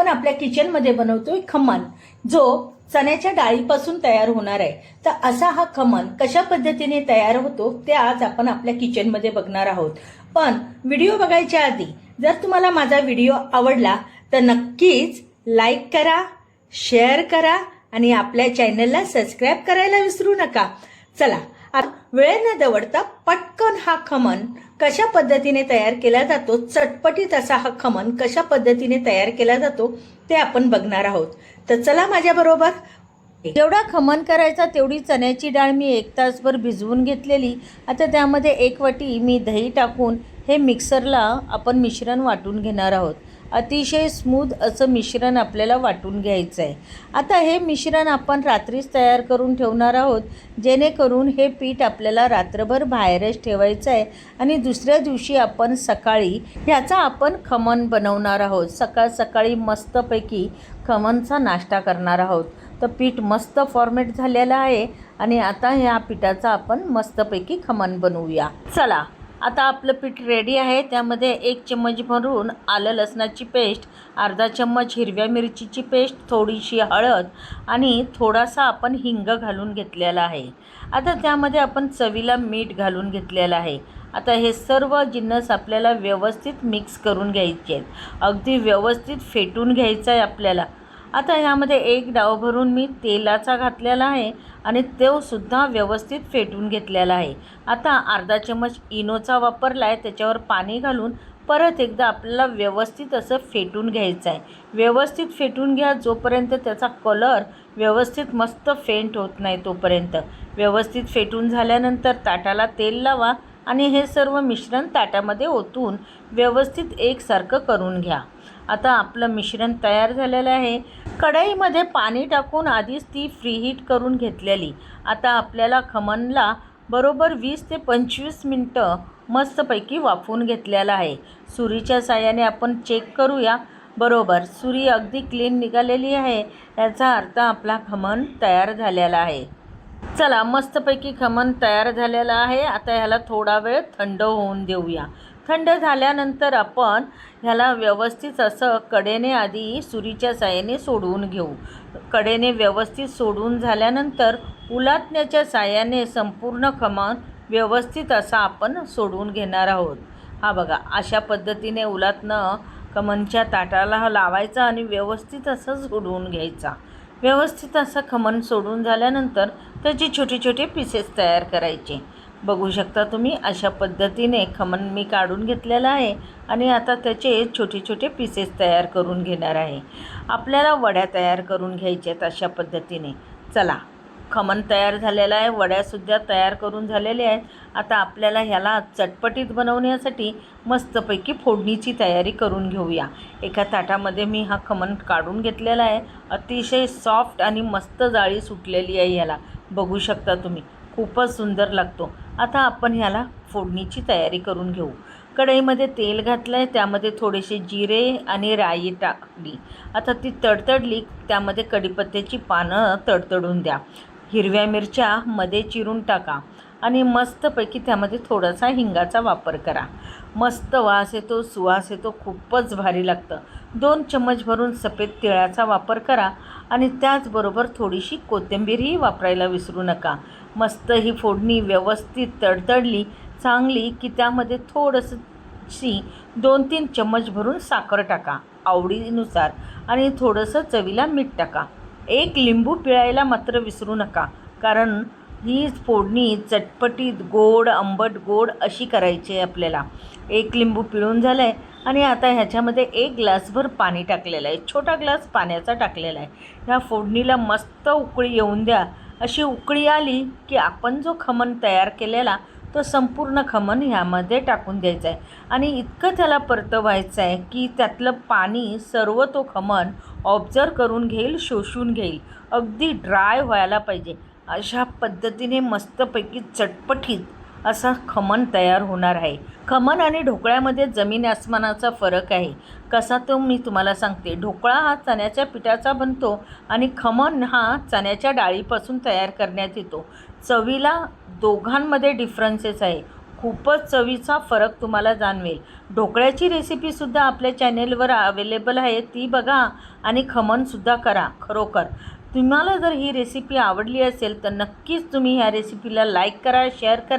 आपण आपल्या किचनमध्ये बनवतोय खमण. जो चण्याच्या डाळीपासून तयार होणार आहे. तर असा हा खमण कशा पद्धतीने तयार होतो ते आज आपण आपल्या किचनमध्ये बघणार आहोत. पण व्हिडिओ बघायच्या आधी जर तुम्हाला माझा व्हिडिओ आवडला तर नक्कीच लाईक करा शेअर करा आणि आपल्या चॅनलला सबस्क्राईब करायला विसरू नका. चला वेळ न दवडता पटकन हा खमन कशा पद्धतीने तयार केला जातो चटपटीत असा हा खमन कशा पद्धतीने तयार केला जातो ते आपण बघणार आहोत. तर चला माझ्या बरोबर. जेवढा खमन करायचा तेवढी चण्याची डाळ मी एक तासभर भिजवून घेतलेली. आता त्यामध्ये एक वाटी मी दही टाकून हे मिक्सरला आपण मिश्रण वाटून घेणार आहोत. अतिशय स्मूथ असं मिश्रण आपल्याला वाटून घ्यायचं आहे. आता हे मिश्रण आपण रात्रीच तयार करून ठेवणार आहोत जेणेकरून हे पीठ आपल्याला रात्रभर बाहेरच ठेवायचं आहे आणि दुसऱ्या दिवशी आपण सकाळी ह्याचा आपण खमण बनवणार आहोत. सकाळ सकाळी मस्तपैकी खमणचा नाश्ता करणार आहोत. तर पीठ मस्त फॉर्मेट झालेलं आहे आणि आता ह्या पिठाचा आपण मस्तपैकी खमण बनवूया. चला. आता आपलं पीठ रेडी आहे. त्यामध्ये एक चम्मच भरून आलं लसणाची पेस्ट अर्धा चम्मच हिरव्या मिरचीची पेस्ट थोडीशी हळद आणि थोडासा आपण हिंग घालून घेतलेला आहे. आता त्यामध्ये आपण चवीला मीठ घालून घेतलेलं आहे. आता हे सर्व जिन्नस आपल्याला व्यवस्थित मिक्स करून घ्यायचे आहेत. अगदी व्यवस्थित फेटून घ्यायचं आहे आपल्याला. आता ह्यामध्ये एक डाव भरून मी तेलाचा घातलेला आहे आणि तो सुद्धा व्यवस्थित फेटून घेतलेला आहे. आता अर्धा चम्मच इनोचा वापरला आहे त्याच्यावर पाणी घालून परत एकदा आपल्याला व्यवस्थित असं फेटून घ्यायचं आहे व्यवस्थित फेटून घ्या जोपर्यंत त्याचा कलर व्यवस्थित मस्त फेंट होत नाही तोपर्यंत. व्यवस्थित फेटून झाल्यानंतर ताटाला तेल लावा आणि हे सर्व मिश्रण ताटामध्ये ओतून व्यवस्थित एकसारखं करून घ्या. आता आपलं मिश्रण तयार झालेलं आहे. कढईमध्ये पाणी टाकून आधीच ती फ्रीहीट करून घेतलेली. आता आपल्याला खमनला बरोबर वीस ते पंचवीस मिनटं मस्तपैकी वाफवून घेतलेलं आहे. सुरीच्या साह्याने आपण चेक करूया. बरोबर सुरी अगदी क्लीन निघालेली आहे. याचा अर्थ आपला खमण तयार झालेला आहे. चला मस्तपैकी खमण तयार झालेलं आहे. आता ह्याला थोडा वेळ थंड होऊन देऊया. थंड झाल्यानंतर आपण ह्याला व्यवस्थित असं कडेने आधी सुरीच्या साह्याने सोडवून घेऊ. कडेने व्यवस्थित सोडवून झाल्यानंतर उलाटण्याच्या साह्याने संपूर्ण खमण व्यवस्थित असा आपण सोडवून घेणार आहोत. हा बघा अशा पद्धतीने उलातनं खमणच्या ताटाला लावायचा आणि व्यवस्थित असं सोडवून घ्यायचा. व्यवस्थित असं खमण सोडून झाल्यानंतर त्याचे छोटे छोटे पीसेस तयार करायचे. बघू शकता तुम्ही अशा पद्धतीने खमण मी काढून घेतलेलं आहे आणि आता त्याचे छोटे छोटे पीसेस तयार करून घेणार आहे. आपल्याला वड्या तयार करून घ्यायच्यात अशा पद्धतीने. चला. खमण तयार झालेलं आहे वड्यासुद्धा तयार करून झालेल्या आहेत. आता आपल्याला ह्याला चटपटीत बनवण्यासाठी मस्तपैकी फोडणीची तयारी करून घेऊया. एका ताटामध्ये मी हा खमण काढून घेतलेला आहे. अतिशय सॉफ्ट आणि मस्त जाळी सुटलेली आहे ह्याला. बघू शकता तुम्ही खूपच सुंदर लागतो. आता आपण ह्याला फोडणीची तयारी करून घेऊ. कढईमध्ये तेल घातलं आहे त्यामध्ये थोडेसे जिरे आणि राई टाकली. आता ती तडतडली त्यामध्ये कढीपत्त्याची पानं तडतडून द्या. हिरव्या मिरच्या मध्ये चिरून टाका आणि मस्तपैकी त्यामध्ये थोडासा हिंगाचा वापर करा. मस्त वास येतो सुवास येतो खूपच भारी लागतं. दोन चम्मच भरून सफेद तिळाचा वापर करा आणि त्याचबरोबर थोडीशी कोथिंबीरही वापरायला विसरू नका. मस्त ही फोडणी व्यवस्थित तडतडली चांगली की त्यामध्ये थोडंसंशी दोन तीन चम्मच भरून साखर टाका आवडीनुसार आणि थोडंसं चवीला मीठ टाका. एक लिंबू पिळायला मात्र विसरू नका कारण ही फोडणी चटपटीत गोड आंबट गोड अशी करायची आहे आपल्याला. एक लिंबू पिळून झालं आहे आणि आता ह्याच्यामध्ये एक ग्लासभर पाणी टाकलेलं आहे. छोटा ग्लास पाण्याचा टाकलेला आहे. ह्या फोडणीला मस्त उकळी येऊन द्या. अशी उकळी आली की आपण जो खमण तयार केलेला तो संपूर्ण खमन ह्यामध्ये टाकून द्यायचा आहे आणि इतकं त्याला परतवायचं आहे की त्यातलं पाणी सर्व तो खमन ऑब्झर्व करून घेईल शोषून घेईल. अगदी ड्राय व्हायला पाहिजे. अशा पद्धतीने मस्तपैकी चटपटीत असा खमण तयार होणार आहे. खमन आणि ढोकळ्यामध्ये जमीन आसमानाचा फरक आहे. कसा तो मी तुम्हाला सांगते. ढोकळा हा चण्याच्या पिठाचा बनतो आणि खमण हा चण्याच्या डाळीपासून तयार करण्यात येतो. चवीला दोघांमध्ये डिफरन्सेस आहे. खूपच चवीचा फरक तुम्हाला जाणवेल. ढोकळ्याची रेसिपीसुद्धा आपल्या चॅनेलवर अवेलेबल आहे. ती बघा आणि खमणसुद्धा करा खरोखर. तुम्हाला जर ही रेसिपी आवडली असेल तर नक्कीच तुम्ही ह्या रेसिपीला लाईक करा शेअर करा.